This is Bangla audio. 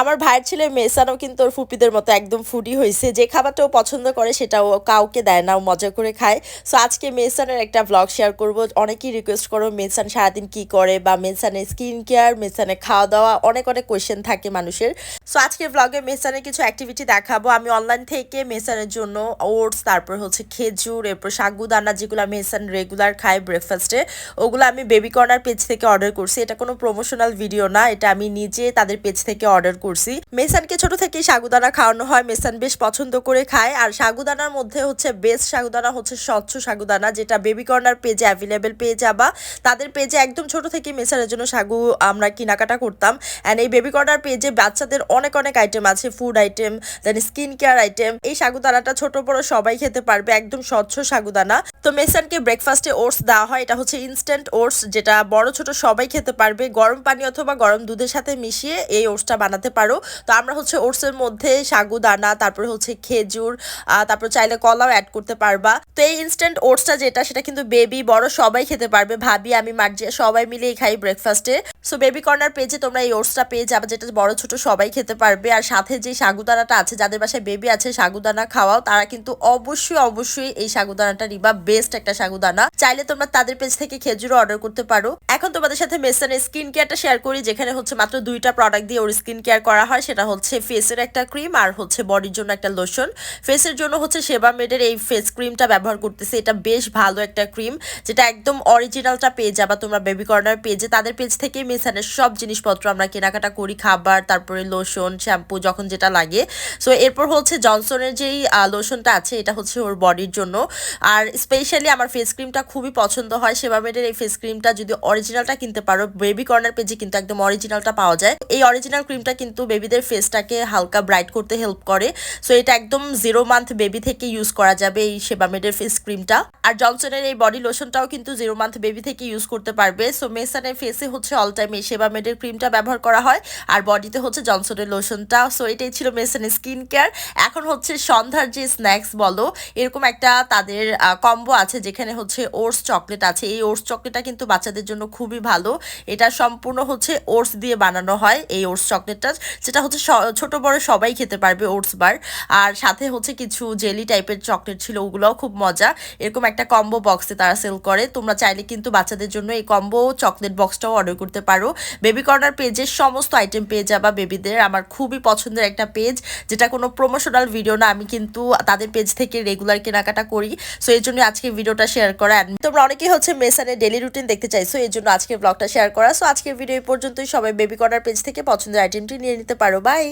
আমার ভাইয়ের ছেলে মেসানও কিন্তু ওর ফুপিদের মতো একদম ফুডি হয়েছে যে খাবারটা ও পছন্দ করে সেটা ও কাউকে দেয় না, ও মজা করে খায়। সো আজকে মেসানের একটা ব্লগ শেয়ার করব। অনেকেই রিকোয়েস্ট করো মেসান সারাদিন কি করে? বা মেসানের স্কিন কেয়ার মেসানের খাওয়া দাওয়া অনেক অনেক কোয়েশ্চেন থাকে মানুষের। সো আজকে ব্লগে মেসানের কিছু অ্যাক্টিভিটি দেখাবো। আমি অনলাইন থেকে মেসানের জন্য ওটস তারপর হচ্ছে খেজুর, এরপর সাগুদানা যেগুলো মেসান রেগুলার খায় ব্রেকফাস্টে ওগুলো আমি বেবি কর্নার পেজ থেকে অর্ডার করছি। এটা কোনো প্রমোশনাল ভিডিও না, এটা আমি নিজে তাদের পেজ থেকে অর্ডার করছি মেসানকে ছোট থেকেই সাগুদানা খাওয়ানো হয়। মেসান বেশ পছন্দ করে খায়। আর সাগুদানার মধ্যে হচ্ছে বেস্ট সাগুদানা হচ্ছে স্বচ্ছ সাগুদানা, যেটা বেবি কর্নার পেজে অ্যাভেলেবেল পেয়ে যাবা। তাদের পেজে একদম ছোট থেকে মেসানের জন্য সাগু আমরা কেনাকাটা করতাম। অ্যান্ড এই বেবি কর্নার পেজে বাচ্চাদের অনেক অনেক আইটেম আছে। Food item then skin care item এই সাগুদানাটা ছোট বড় সবাই খেতে পারবে। একদম স্বচ্ছ সাগুদানা। তো মেসানকে ব্রেকফাস্টে ওটস দেওয়া হয়। এটা হচ্ছে ইনস্ট্যান্ট ওটস যেটা বড়, ছোট সবাই খেতে পারবে। গরম পানি অথবা গরম দুধের সাথে মিশিয়ে এই ওটসটা বানাতে পারো। তো আমরা হচ্ছে ওটসের মধ্যে সাগুদানা তারপরে হচ্ছে খেজুর তারপর চাইলে কলাও অ্যাড করতে পারবা। তো এই ইনস্ট্যান্ট ওটসটা যেটা, সেটা কিন্তু বেবি বড় সবাই খেতে পারবে। ভাবি, আমি, মার্জিয়া সবাই মিলেই খাই ব্রেকফাস্টে সো বেবি কর্নার পেজে তোমরা এই ওটসটা পেয়ে যাবে, যেটা বড় ছোট সবাই খেতে পারবে। আর সাথে যে সাগুদানাটা আছে, যাদের বাসায় বেবি আছে সাগুদানা খাওয়াও, তারা কিন্তু অবশ্যই অবশ্যই এই সাগুদানাটা নিবা। বেস্ট একটা সাগুদানা চাইলে তোমরা তাদের পেজ থেকে খেজুরও অর্ডার করতে পারো। এখন তোমাদের সাথে মেসানের স্কিন কেয়ারটা শেয়ার করি, যেখানে হচ্ছে মাত্র দুইটা প্রোডাক্ট দিয়ে ওর স্কিন কেয়ার করা হয়, সেটা হচ্ছে ফেসের একটা ক্রিম আর হচ্ছে বডির জন্য একটা লোশন ফেসের জন্য হচ্ছে সেবা মেডের এই ফেস ক্রিমটা ব্যবহার করতেছে। এটা বেশ ভালো একটা ক্রিম যেটা একদম অরিজিনালটা পেয়ে যাবা তোমরা বেবি কর্নার পেজে তাদের পেজ থেকে মেসানের সব জিনিসপত্র আমরা কেনাকাটা করি, খাবার, তারপরে লোশন শ্যাম্পু যখন যেটা লাগে। সো এরপর হচ্ছে জনসনের যেই লোশনটা আছে, এটা হচ্ছে ওর বডির জন্য। আর স্পেশালি আমার ফেস ক্রিমটা খুবই পছন্দ হয়। সেবা মেডের এই ফেস ক্রিমটা যদি অরিজিনালটা কিনতে পারো বেবি কর্নার পেজে কিন্তু একদম অরিজিনালটা পাওয়া যায়। এই অরিজিনাল ক্রিমটা কিন্তু বেবিদের ফেসটাকে হালকা ব্রাইট করতে হেল্প করে। সো এটা একদম জিরো মান্থ বেবি থেকে ইউজ করা যাবে এই সেবা মেডের ফেস ক্রিমটা আর জনসনের এই বডি লোশনটাও কিন্তু জিরো মান্থ বেবি থেকে ইউজ করতে পারবে। সো মেসানের ফেসে হচ্ছে অল টাইম এই সেবা মেডের ক্রিমটা ব্যবহার করা হয়। আর বডিতে হচ্ছে জনসনের লোশনটা সো এটাই ছিল মেসানের স্কিন কেয়ার এখন হচ্ছে সন্ধ্যার যে স্ন্যাক্স বলো, এরকম একটা তাদের কম্বো আছে যেখানে হচ্ছে ওটস চকলেট আছে। এই ওটস চকলেটটা কিন্তু বাচ্চাদের জন্য খুবই ভালো। এটা সম্পূর্ণ হচ্ছে ওটস দিয়ে বানানো হয় এই ওটস চকলেটটা যেটা হচ্ছে ছোট বড় সবাই খেতে পারবে ওটস বার। আর সাথে হচ্ছে কিছু জেলি টাইপের চকলেট ছিল, ওগুলোও খুব মজা। এরকম একটা কম্বো বক্সে তারা সেল করে। তোমরা চাইলে কিন্তু বাচ্চাদের জন্য এই কম্বো চকলেট বক্সটাও অর্ডার করতে পারো। বেবি কর্নার পেজের সমস্ত আইটেম পেয়ে যাবা বেবিদের আমার খুবই পছন্দের একটা পেজ যেটা কোনো প্রমোশনাল ভিডিও না। আমি কিন্তু তাদের পেজ থেকে রেগুলার কেনাকাটা করি। সো এই জন্য আজকে ভিডিওটা শেয়ার করা। তোমরা অনেকেই হচ্ছে মেসানের ডেলি রুটিন দেখতে চাইছো এই জন্য আজকের ব্লগটা শেয়ার করা। সো আজকের ভিডিও এই পর্যন্তই। সবাই বেবি কর্নার পেজ থেকে পছন্দের আইটেমটি নিয়ে নিতে পারো বাই